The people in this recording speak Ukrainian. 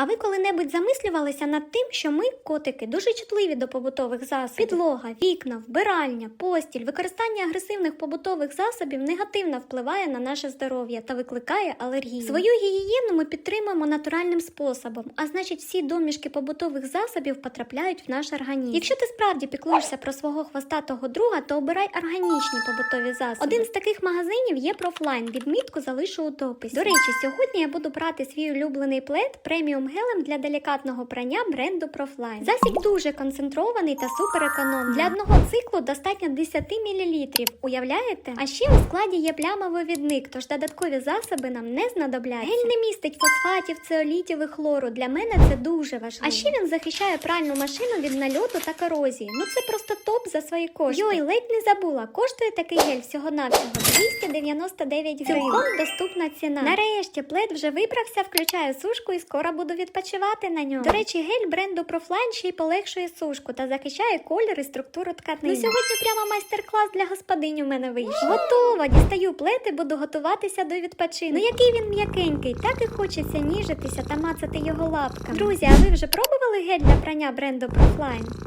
А ви коли-небудь замислювалися над тим, що ми, котики, дуже чутливі до побутових засобів? Підлога, вікна, вбиральня, постіль, використання агресивних побутових засобів негативно впливає на наше здоров'я та викликає алергію. Свою гігієну ми підтримуємо натуральним способом, а значить, всі домішки побутових засобів потрапляють в наш організм. Якщо ти справді піклуєшся про свого хвостатого друга, то обирай органічні побутові засоби. Один з таких магазинів є Профлайн. Відмітку залишу у дописі. До речі, сьогодні я буду брати свій улюблений плед преміум гелем для делікатного прання бренду Профлайн. Засіб дуже концентрований та суперекономний. Для одного циклу достатньо 10 мл. Уявляєте? А ще у складі є плямовивідник, тож додаткові засоби нам не знадобляться. Гель не містить фосфатів, цеолітів і хлору. Для мене це дуже важливо. А ще він захищає пральну машину від нальоту та корозії. Ну це просто топ за свої кошти. Йой, ледь не забула. Коштує такий гель всього навсього 299 гривень. Цілком доступна ціна. Нарешті плед вже вибрався, включаю сушку і скоро буду відпочивати на ньому. До речі, гель бренду Profline ще й полегшує сушку та захищає колір і структуру тканини. Ну сьогодні прямо майстер-клас для господинь у мене вийшов. Готова! Дістаю плед і буду готуватися до відпочинку. Ну який він м'якенький, так і хочеться ніжитися та мацати його лапками. Друзі, а ви вже пробували гель для прання бренду Profline?